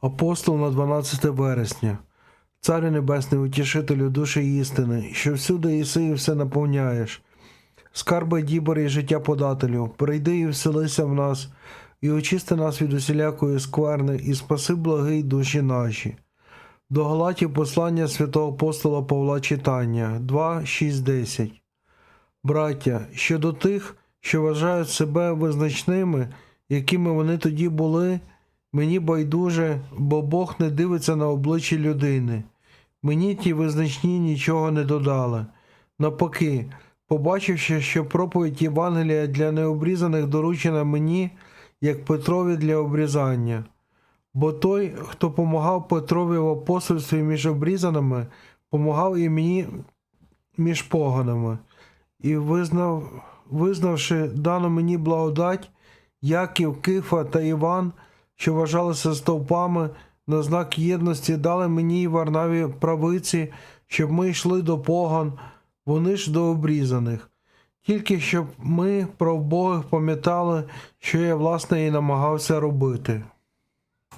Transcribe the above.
Апостол на 12 вересня. Царю Небесний, утішителю душі істини, що всюди єси і все наповняєш. Скарби дібори і життя подателю, прийди і вселися в нас, і очисти нас від усілякої скверни, і спаси благий душі наші. До Галатів послання святого апостола Павла читання 2, 6, 10. Браття, щодо тих, що вважають себе визначними, якими вони тоді були, мені байдуже, бо Бог не дивиться на обличчя людини. Мені ті визначні нічого не додали. Навпаки, побачивши, що проповідь Євангелія для необрізаних доручена мені, як Петрові для обрізання. Бо той, хто помагав Петрові в апостольстві між обрізаними, помагав і мені між поганами. І визнав, визнавши дану мені благодать, Яків, Кифа та Іван, що вважалися стовпами, на знак єдності дали мені і Варнаві правиці, щоб ми йшли до поган, вони ж до обрізаних. Тільки щоб ми про вбогих пам'ятали, що я власне і намагався робити.